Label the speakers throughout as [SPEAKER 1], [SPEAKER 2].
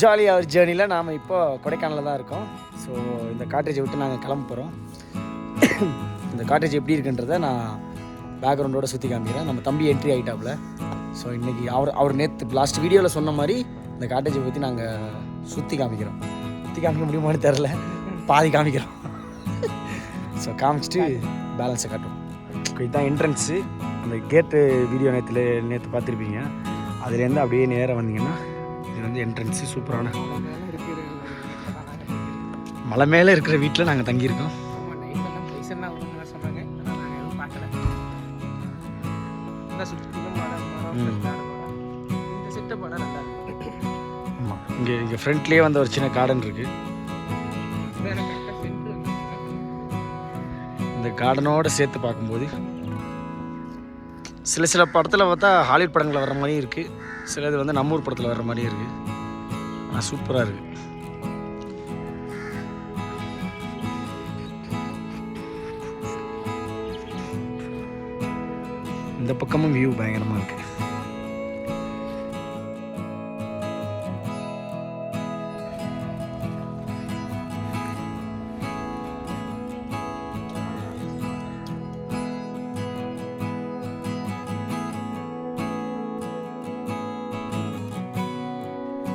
[SPEAKER 1] ஜாலியாக ஒரு ஜேர்னியில் நாம் இப்போ கொடைக்கானலில் தான் இருக்கோம். ஸோ இந்த காட்டேஜை விட்டு நாங்கள் கிளம்ப போகிறோம் இந்த காட்டேஜ் எப்படி இருக்குன்றதை நான் பேக்ரவுண்டோட சுற்றி காமிக்கிறேன். நம்ம தம்பி என்ட்ரி ஆகிட்டாப்புல ஸோ இன்றைக்கி அவர் அவர் நேற்று லாஸ்ட் வீடியோவில் சொன்ன மாதிரி இந்த காட்டேஜை பற்றி நாங்கள் சுற்றி காமிக்கிறோம். சுற்றி காமிக்க முடியுமான்னு தெரில பாதி காமிக்கிறோம். ஸோ காமிச்சிட்டு பேலன்ஸை காட்டுவோம். இதுதான் என்ட்ரன்ஸு அந்த கேட்டு வீடியோ நேற்று நேற்று பார்த்துருப்பீங்க. அதுலேருந்து அப்படியே நேராக வந்தீங்கன்னா இது வந்து என்ட்ரன்ஸு சூப்பரான. மலை மேலே இருக்கிற வீட்டில் நாங்கள் தங்கியிருக்கோம். ஆமாம் இங்கே இங்கே ஃப்ரண்ட்லேயே வந்து ஒரு சின்ன கார்டன் இருக்குது. இந்த கார்டனோடு சேர்த்து பார்க்கும்போது சில சில படத்தில் பார்த்தா ஹாலிவுட் படங்களில் வர மாதிரியும் இருக்குது சிலது வந்து நம்ம ஊர் படத்தில் வர்ற மாதிரி இருக்குது ஆனால் சூப்பராக இருக்குது இந்த பக்கமும் வியூ பயங்கரமாக இருக்குது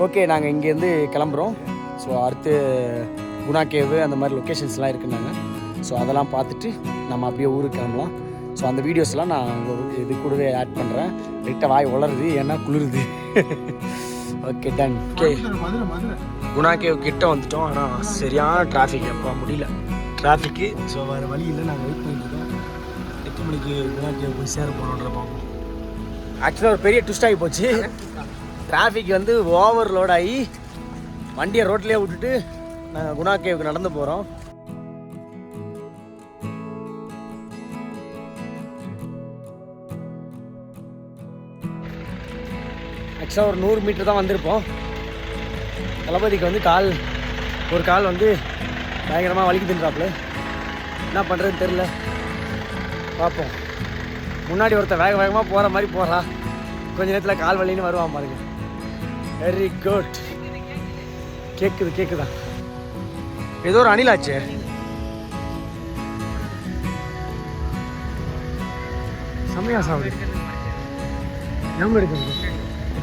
[SPEAKER 1] ஓகே நாங்கள் இங்கேருந்து கிளம்புறோம். ஸோ அடுத்து குணா கேவு அந்த மாதிரி லொக்கேஷன்ஸ்லாம் இருக்குன்னாங்க ஸோ அதெல்லாம் பார்த்துட்டு நம்ம அப்படியே ஊருக்கு கிளம்பலாம். ஸோ அந்த வீடியோஸ்லாம் நான் இது கூடவே ஆட் பண்ணுறேன் லைட்டாக வாய் உளருது ஏன்னா குளிருது. Okay done okay Guna cave கிட்ட வந்துட்டோம். ஆனால் சரியான டிராஃபிக் எப்போ முடியல. டிராஃபிக்கு ஸோ வேறு வழி இல்லை. நாங்கள் வெயிட் பண்ணிட்டு இருக்கோம். எத்தனை மணிக்கு குணா கேவ் போய் சேர போகிறோன்ற பார்ப்போம். ஆக்சுவலாக ஒரு பெரிய ட்விஸ்ட் ஆகி போச்சு. டிராஃபிக் வந்து ஓவர்லோட் ஆகி வண்டியை ரோட்லேயே விட்டுட்டு நாங்கள் குணா கேவுக்கு நடந்து போகிறோம் ஆக்சுவலாக ஒரு நூறு மீட்டர் தான் வந்திருப்போம். தளபதிக்கு வந்து கால் ஒரு கால் வந்து பயங்கரமாக வலிக்குதுன்றாப்புல. என்ன பண்ணுறதுன்னு தெரில பார்ப்போம் முன்னாடி ஒருத்தன் வேக வேகமாக போகிற மாதிரி போகிறா கொஞ்ச நேரத்தில் கால் வலின்னு வருவான் பாருங்க. வெரி குட் கேட்குது கேட்குதா ஏதோ ஒரு அணிலாச்சே செம்மையா சாப்பிடு நம்ம எடுக்கணும்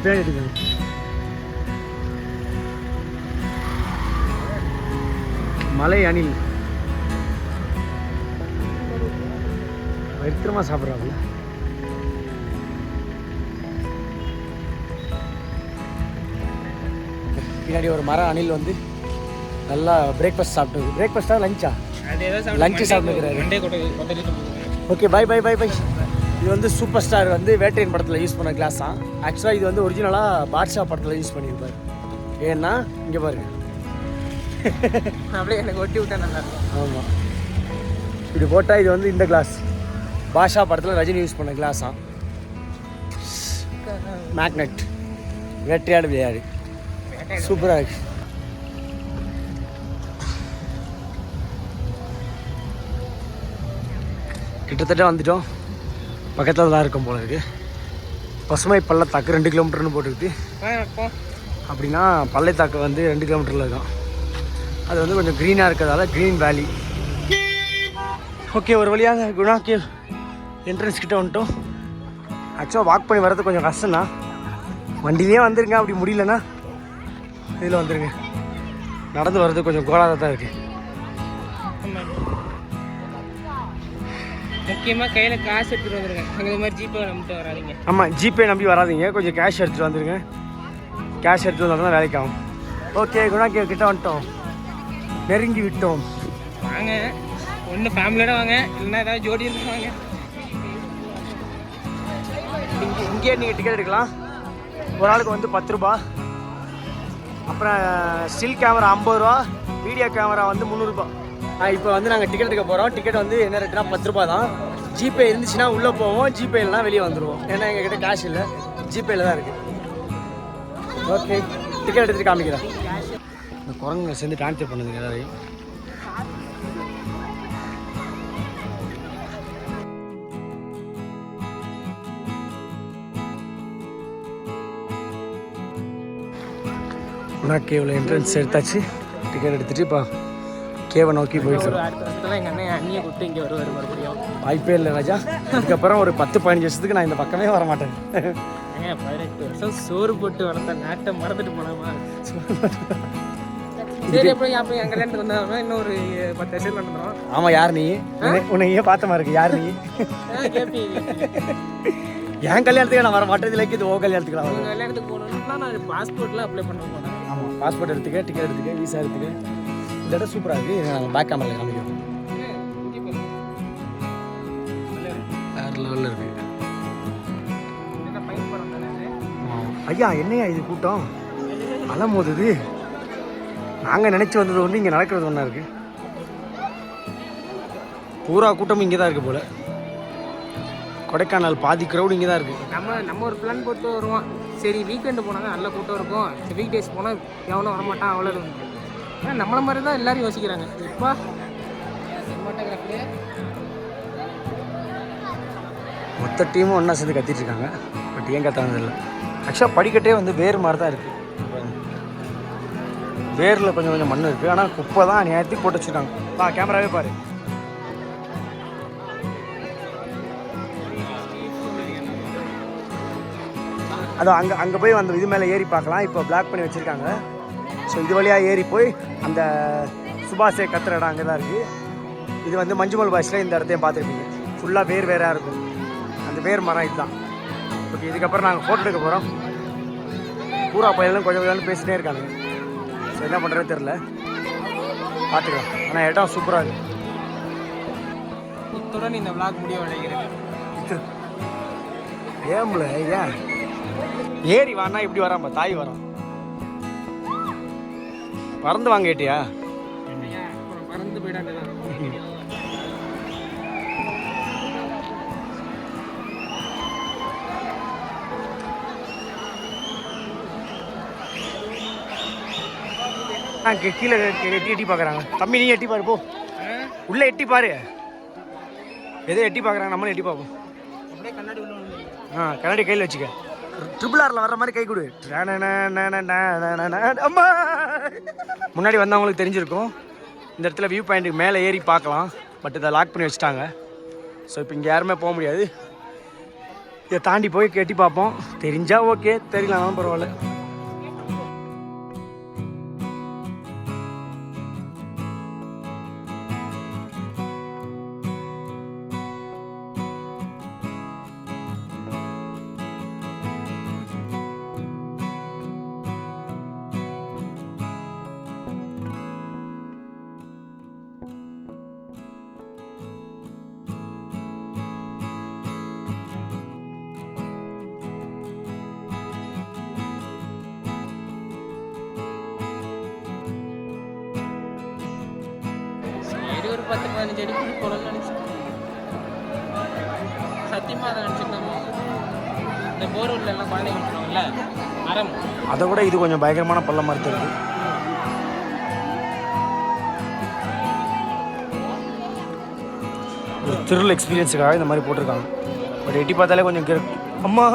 [SPEAKER 1] பேர் எடுக்கணும் மலை அணில். வைத்திரமா சாப்பிட்றாப்புல பின்னாடி ஒரு மர அணில் வந்து நல்லா பிரேக்ஃபாஸ்ட் சாப்பிட்டு பிரேக்ஃபாஸ்டா லஞ்சா
[SPEAKER 2] Monday
[SPEAKER 1] சாப்பிட்டுக்கிறாரு. Okay bye bye bye bye இது வந்து சூப்பர் ஸ்டார் வந்து வேட்டையன் படத்தில் யூஸ் பண்ண கிளாஸ் தான் ஆக்சுவலாக இது வந்து ஒரிஜினலாக பாட்ஷா படத்தில் யூஸ் பண்ணியிருப்பார். ஏன்னா இங்கே பாருங்க.
[SPEAKER 2] அப்படியே எனக்கு ஒட்டி விட்டா நல்லா இருக்கும்.
[SPEAKER 1] ஆமாம் இப்படி போட்டால் இது வந்து இந்த கிளாஸ் பாஷா படத்தில் ரஜினி யூஸ் பண்ண கிளாஸா மேக்னெட் வேட்டையாடு விளையாடு சூப்பராக இருக்கு. கிட்டத்தட்ட வந்துட்டோம். பக்கத்தில் தான் இருக்கும் போல இருக்கு. பசுமை பள்ளத்தாக்கு ரெண்டு கிலோமீட்டர்னு போட்டுருக்கு
[SPEAKER 2] வாங்க, போ.
[SPEAKER 1] அப்படின்னா பள்ளத்தாக்கு வந்து ரெண்டு கிலோமீட்டரில் இருக்கும். அது வந்து கொஞ்சம் க்ரீனாக இருக்கிறதால க்ரீன் வேலி ஓகே ஒரு வழியாக குணா கேவ் என்ட்ரன்ஸ் கிட்ட வந்துட்டோம். ஆக்சுவலாக வாக் பண்ணி வர்றது கொஞ்சம் கஷ்டம்னா வண்டியிலே வந்துருங்க அப்படி முடியலன்னா. இதில் வந்துருங்க. நடந்து வர்றது கொஞ்சம் கோலாக தான் இருக்குது
[SPEAKER 2] ஆமா. முக்கியமா கையில காசு எடுத்துட்டு வந்துருங்க. அங்க இந்த மாதிரி ஜிபே நம்பிட்டு வராதீங்க.
[SPEAKER 1] ஆமாம் ஜிபே நம்பி வராதீங்க. கொஞ்சம் கேஷ் எடுத்துகிட்டு வந்துருங்க. கேஷ் எடுத்துகிட்டு வந்தால் தான் வேலைக்கு ஆகும். ஓகே குணா கிட்ட வந்துட்டோம். நெருங்கி விட்டோம்.
[SPEAKER 2] வாங்க. ஒன்று ஃபேமிலியோட வாங்க. இல்லைன்னா ஏதாவது ஜோடி இருந்து வாங்க.
[SPEAKER 1] இங்கே இங்கேயே நீங்கள் டிக்கெட் எடுக்கலாம். ஒரு ஆளுக்கு வந்து பத்து ரூபா. அப்புறம் ஸ்டில் கேமரா ஐம்பது ரூபா வீடியோ கேமரா வந்து முந்நூறுபா. இப்போ வந்து நாங்கள் டிக்கெட் எடுக்க போகிறோம் டிக்கெட் வந்து என்ன ரேட்னா பத்து ரூபா தான். ஜிபே இருந்துச்சுன்னா உள்ளே போவோம். ஜிபே இல்லைனா வெளியே வந்துடுவோம் ஏன்னா எங்ககிட்ட கேஷ் இல்லை. ஜிபேல தான் இருக்குது ஓகே டிக்கெட் எடுத்துட்டு காமிக்கிறேன். இந்த குரங்குங்க சேர்ந்து டான்ஸ் பண்ணுதுங்க எல்லாரையும். குணா கேவில் என்ட்ரன்ஸ் எடுத்தாச்சு. டிக்கெட் எடுத்துட்டு இப்போ கேவை நோக்கி போயிட்டு
[SPEAKER 2] வருஷத்துல மறுபடியும்
[SPEAKER 1] வாய்ப்பே இல்லை ராஜா. அதுக்கப்புறம் ஒரு பத்து பதினஞ்சு வருஷத்துக்கு நான் இந்த பக்கமே வர மாட்டேன்.
[SPEAKER 2] பதினெட்டு வருஷம் சோறு போட்டு வளர்த்த நாட்டை மறந்துட்டு போலாமா சரி அப்புறம் அப்போ என் கல்யாணத்துக்கு வந்தாங்க இன்னும் ஒரு பத்து வருஷம் நடந்துடும்
[SPEAKER 1] ஆமாம் யார் நீ? உன்னை- ஏன் பார்த்த மாதிரி இருக்கு. யார் நீ? என் கல்யாணத்துக்கு நான் வர மாட்டேன். இதில் இது ஓ கல்யாணத்துக்கு நான்
[SPEAKER 2] கல்யாணத்துக்கு போகணுன்னா நான் பாஸ்போர்ட்லாம் அப்ளை பண்ண போனேன்
[SPEAKER 1] ஆமாம் பாஸ்போர்ட் எடுத்துக்க டிக்கெட் எடுத்துக்க வீசா எடுத்துக்க. இந்த இடம் சூப்பராக இருக்குது நாங்கள் பேக் கேமரில் காமிக்கிறோம். வேறு லெவலில் இருக்குது ஐயா என்னையா இது கூட்டம்? அலம் போதுது நாங்கள் நினச்சி வந்தது ஒன்று இங்கே நடக்கிறது ஒன்றா இருக்குது பூரா கூட்டமும் இங்கே தான் இருக்குது போல். கொடைக்கானல் பாதி க்ரௌடு இங்கே தான் இருக்குது
[SPEAKER 2] நம்ம நம்ம ஒரு பிளான் போட்டு வருவோம். சரி வீக்கெண்டு போனால் நல்ல கூட்டம் இருக்கும். வீக் டேஸ் போனால் எவனும் வரமாட்டான் அவ்வளோ ஆனால் நம்மள மாதிரி தான் எல்லாரும் யோசிக்கிறாங்க. இப்போ சினிமாட்டோகிராஃபிலே
[SPEAKER 1] மொத்த டீமும் ஒன்றா சேர்ந்து கத்திட்டு இருக்காங்க. பட் ஏன் கத்தானது இல்லை. ஆக்சுவலாக படிக்கட்டே வந்து வேறு மாதிரி தான் இருக்குது வேரில் கொஞ்சம் கொஞ்சம் மண் இருக்குது ஆனால் குப்பை தான் நேரத்துக்கு போட்டு வச்சுருக்காங்க. பா கேமராவே பாரு. அது அங்கே அங்கே போய் அந்த இது மேலே ஏறி பார்க்கலாம். இப்போ பிளாக் பண்ணி வச்சுருக்காங்க. ஸோ இது வழியாக ஏறி போய் அந்த சுபாஷே கத்துற இடம் அங்கே தான் இருக்குது இது வந்து மஞ்சுமல் பாய்ஸில் இந்த இடத்தையும் பார்த்துருப்பீங்க. ஃபுல்லாக வேர் வேறாக இருக்கும். அந்த வேர் மரம் இதுதான். ஓகே இதுக்கப்புறம் நாங்கள் ஃபோட்டோ எடுக்க போகிறோம் பூரா பையனும் கொஞ்சம் கொஞ்சம் பேசிட்டே இருக்காங்க. ஸோ என்ன பண்ணுறது தெரில பார்த்துக்கலாம். ஆனால் இடம் சூப்பராக இருக்கு.
[SPEAKER 2] இத்துடன் இந்த விளாக் விளைகிறது
[SPEAKER 1] ஏம்ல ஏன்? ஏறி வானா இப்படி வராம தாய் வரான். பறந்து வாங்க கேட்டியா
[SPEAKER 2] பறந்து போயிடாண்டுதான்
[SPEAKER 1] ஆ கீ- கீழே எட்டி எட்டி பார்க்குறாங்க தம்பி நீ எட்டி பாரு போ. உள்ளே எட்டி பாரு. எதோ எட்டி பார்க்குறாங்க நம்மளும் எட்டி பார்ப்போம் ஆ கண்ணாடி கையில் வச்சுக்க. ட்ரிபிள் ஆரில் வர்ற மாதிரி கை கொடு அம்மா முன்னாடி வந்தவங்களுக்கு தெரிஞ்சிருக்கும் இந்த இடத்துல வியூ பாயிண்ட்டுக்கு மேலே ஏறி பார்க்கலாம் பட் இதை லாக் பண்ணி வச்சுட்டாங்க ஸோ இப்போ இங்கே யாருமே போக முடியாது இதை தாண்டி போய் கெட்டி பார்ப்போம் தெரிஞ்சால் ஓகே தெரியலனாலும் பரவாயில்ல
[SPEAKER 2] ஒரு பத்து பதினஞ்சு அடி கூட போகலன்னு நினச்சேன் சத்தியமாக அதை நினச்சிருந்தோம் இந்த போர்வெல்ல எல்லாம் குழந்தைங்க விட்டுருவாங்கல்ல மரம்.
[SPEAKER 1] அதை விட இது கொஞ்சம் பயங்கரமான பள்ளம் மாதிரி தெரியுது. ஒரு த்ரில் எக்ஸ்பீரியன்ஸுக்காக இந்த மாதிரி போட்டிருக்காங்க. பட் எட்டி பார்த்தாலே கொஞ்சம் அம்மா.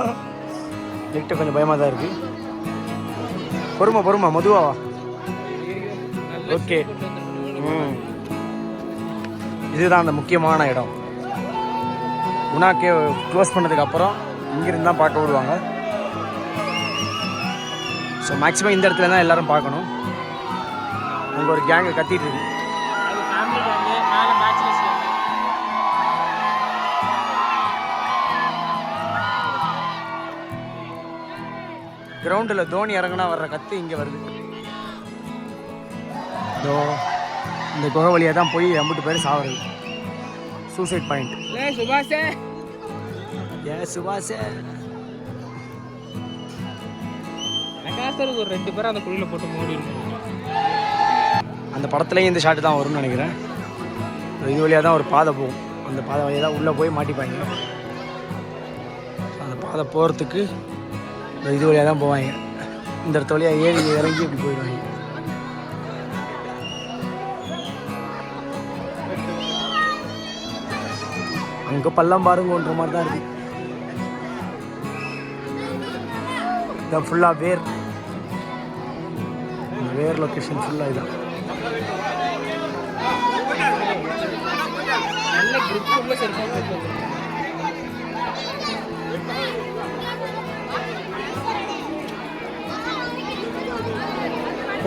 [SPEAKER 1] லைட்டாக கொஞ்சம் பயமாக தான் இருக்குது பொறுமை பொறுமை மதுவா வா ஓகே ம். இதுதான் அந்த முக்கியமான இடம். குணா கேவ் க்ளோஸ் பண்ணதுக்கு அப்புறம் இங்கிருந்து தான் பார்க்க விடுவாங்க ஸோ மேக்ஸிமம் இந்த இடத்துல தான் எல்லாரும் பார்க்கணும். அங்கே ஒரு கேங்கு கத்திட்டு இருக்கு. கிரவுண்டில் தோனி இறங்குனா வர்ற கத்து இங்கே வருது. இதோ இந்த குகை வழியாக தான் போய் அம்புட்டு பேர் சாவுறது. சூசைட் பாயிண்ட்
[SPEAKER 2] ஏ சுபாஷே.
[SPEAKER 1] ஏ சுபாஷே.
[SPEAKER 2] ஒரு ரெண்டு பேரும் அந்த குழியில் போட்டு மூடிடணும்
[SPEAKER 1] அந்த படத்துலேயும் இந்த ஷாட்டு தான் வரும்னு நினைக்கிறேன். இது வழியாக தான் ஒரு பாதை போகும். அந்த பாதை வழியாக தான் உள்ளே போய் மாட்டிப்பாங்க. அந்த பாதை போகிறதுக்கு இது வழியாக தான் போவாங்க. இந்த இடத்து வழியாக ஏறி இறங்கி இப்படி போயிடுவாங்க. அங்கே பள்ளம் பாருங்கன்ற மாதிரி தான் இருக்கு. இந்த ஃபுல்லாக வேர். வேறு லொக்கேஷன் ஃபுல்லாக இதான்.
[SPEAKER 2] போட்டு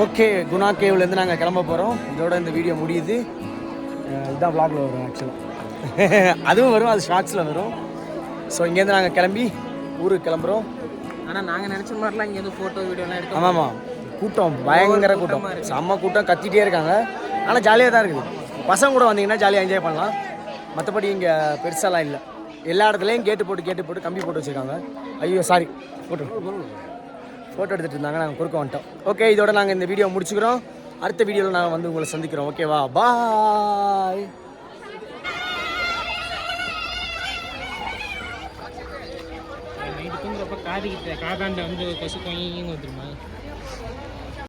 [SPEAKER 1] ஓகே குணா கேவ்லேருந்து நாங்கள் கிளம்ப போகிறோம் இதோட இந்த வீடியோ முடியுது. இதுதான் vlogல வரும் ஆக்சுவலாக அதுவும் வரும் அது ஷார்ட்ஸில் வரும். ஸோ இங்கேருந்து நாங்கள் கிளம்பி ஊருக்கு கிளம்புறோம்.
[SPEAKER 2] ஆனால் நாங்கள் நினச்ச மாதிரிலாம் இங்கே வந்து ஃபோட்டோ வீடியோலாம் எடுக்க
[SPEAKER 1] ஆமாம்மா கூட்டம் பயங்கர கூட்டம். செம்ம கூட்டம் கத்திட்டே இருக்காங்க. ஆனால் ஜாலியாக தான் இருக்குது. பசங்க கூட வந்தீங்கன்னா ஜாலியாக என்ஜாய் பண்ணலாம். மற்றபடி இங்கே பெருசாலாம் இல்லை. எல்லா இடத்துலையும் கேட்டு போட்டு கேட்டு போட்டு கம்பி போட்டு வச்சுருக்காங்க. ஐயோ சாரி ஃபோட்டோ ஃபோட்டோ எடுத்துகிட்டு இருந்தாங்க நாங்கள் குறுக்க வந்துட்டோம். ஓகே இதோட நாங்கள் இந்த வீடியோ முடிச்சுக்கிறோம். அடுத்த வீடியோவில் நாங்கள் வந்து உங்களை சந்திக்கிறோம். ஓகேவா பாய்
[SPEAKER 2] நைட்டு தூங்குறப்ப காது கிட்ட காதாண்ட வந்து கொசு கொய்யும் வந்துருமா